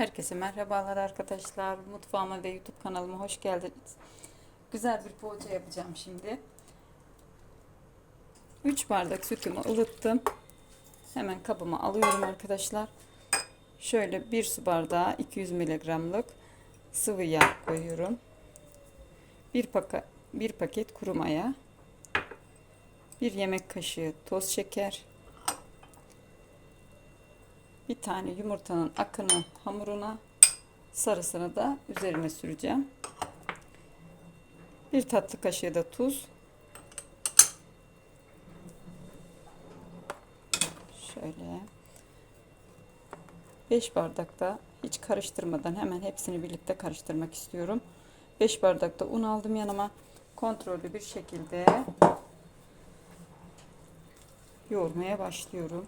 Herkese merhabalar arkadaşlar. Mutfağıma ve YouTube kanalıma hoş geldiniz. Güzel bir poğaça yapacağım şimdi. 3 bardak sütümü ılıttım. Hemen kabıma alıyorum arkadaşlar. Şöyle 1 su bardağı 200 mg'lık sıvı yağ koyuyorum. 1 paket, 1 paket kuru maya. 1 yemek kaşığı toz şeker. Bir tane yumurtanın akını hamuruna sarısını da üzerine süreceğim. Bir tatlı kaşığı da tuz. Şöyle. 5 bardak da hiç karıştırmadan hemen hepsini birlikte karıştırmak istiyorum. 5 bardak da un aldım yanıma. Kontrollü bir şekilde yoğurmaya başlıyorum.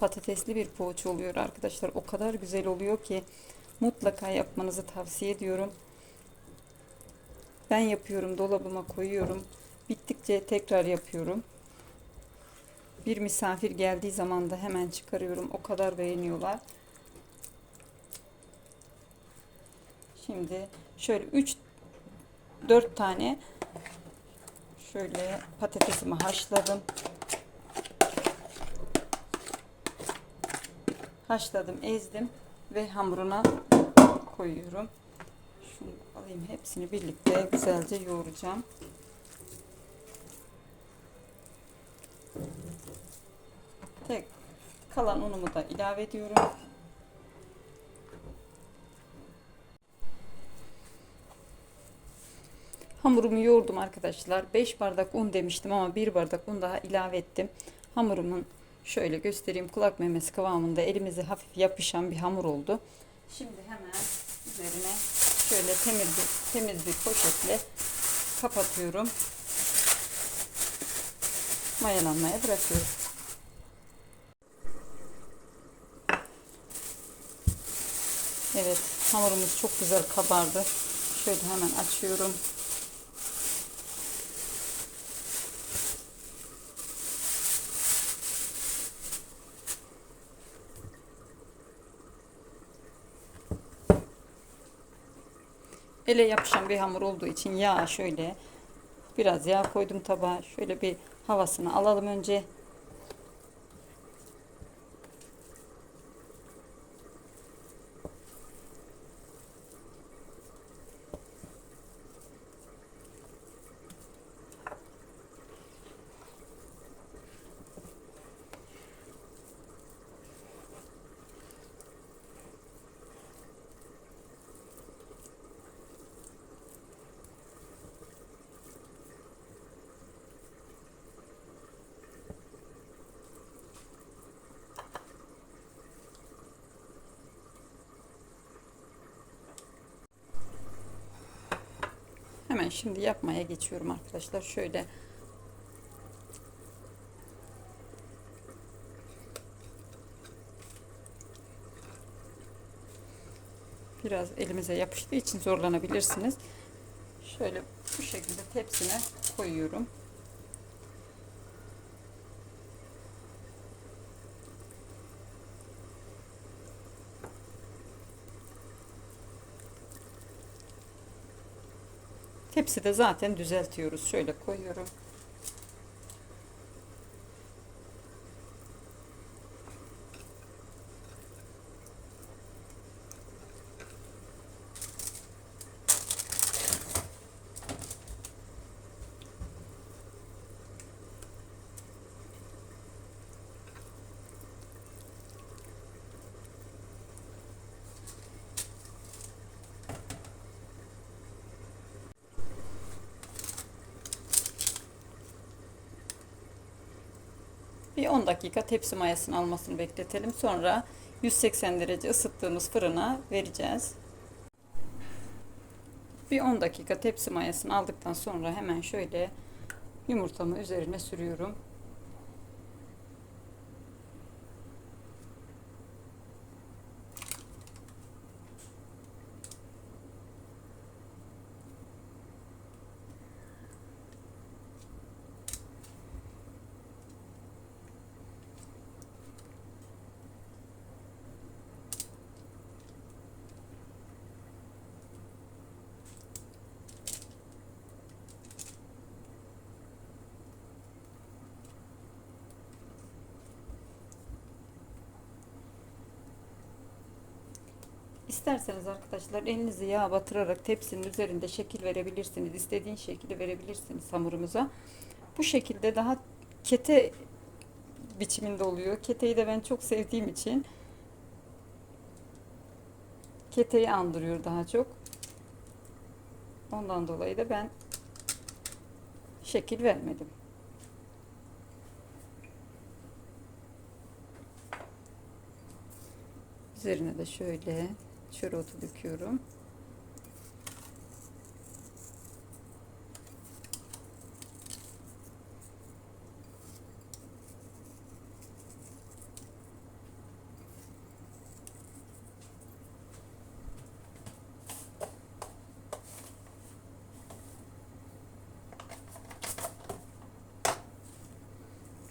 Patatesli bir poğaça oluyor arkadaşlar. O kadar güzel oluyor ki mutlaka yapmanızı tavsiye ediyorum. Ben yapıyorum, dolabıma koyuyorum. Bittikçe tekrar yapıyorum. Bir misafir geldiği zaman da hemen çıkarıyorum. O kadar beğeniyorlar. Şimdi şöyle 3 4 tane şöyle patatesimi haşladım. Haşladım, ezdim ve hamuruna koyuyorum. Şunu alayım hepsini birlikte güzelce yoğuracağım. Tek kalan unumu da ilave ediyorum. Hamurumu yoğurdum arkadaşlar. 5 bardak un demiştim ama 1 bardak un daha ilave ettim. Hamurumun Şöyle göstereyim kulak memesi kıvamında elimize hafif yapışan bir hamur oldu. Şimdi hemen üzerine şöyle temiz bir, temiz bir poşetle kapatıyorum. Mayalanmaya bırakıyorum. Evet hamurumuz çok güzel kabardı. Şöyle hemen açıyorum. Ele yapışan bir hamur olduğu için yağ şöyle biraz yağ koydum tabağa. Şöyle bir havasını alalım önce. Hemen şimdi yapmaya geçiyorum arkadaşlar. Şöyle biraz elimize yapıştığı için zorlanabilirsiniz. Şöyle bu şekilde tepsine koyuyorum. Hepsi de zaten düzeltiyoruz. Şöyle koyuyorum. Bir 10 dakika tepsi mayasını almasını bekletelim. Sonra 180 derece ısıttığımız fırına vereceğiz. Bir 10 dakika tepsi mayasını aldıktan sonra hemen şöyle yumurtamı üzerine sürüyorum. İsterseniz arkadaşlar elinizi yağ batırarak tepsinin üzerinde şekil verebilirsiniz. İstediğin şekli verebilirsiniz hamurumuza. Bu şekilde daha kete biçiminde oluyor. Keteyi de ben çok sevdiğim için keteyi andırıyor daha çok. Ondan dolayı da ben şekil vermedim. Üzerine de şöyle çörotu döküyorum.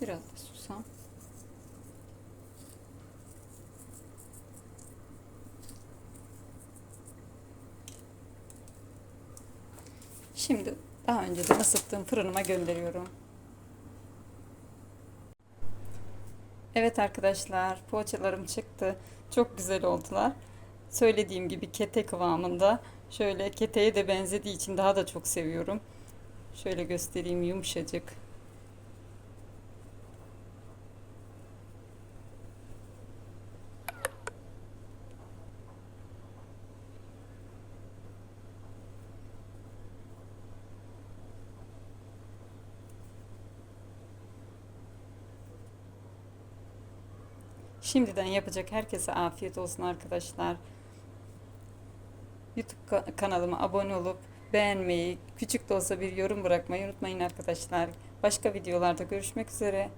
Biraz da susam. Şimdi daha önceden ısıttığım fırınıma gönderiyorum. Evet arkadaşlar poğaçalarım çıktı. Çok güzel oldular. Söylediğim gibi kete kıvamında. Şöyle keteye de benzediği için daha da çok seviyorum. Şöyle göstereyim yumuşacık. Şimdiden yapacak herkese afiyet olsun arkadaşlar. YouTube ka- kanalıma abone olup beğenmeyi, küçük de olsa bir yorum bırakmayı unutmayın arkadaşlar. Başka videolarda görüşmek üzere.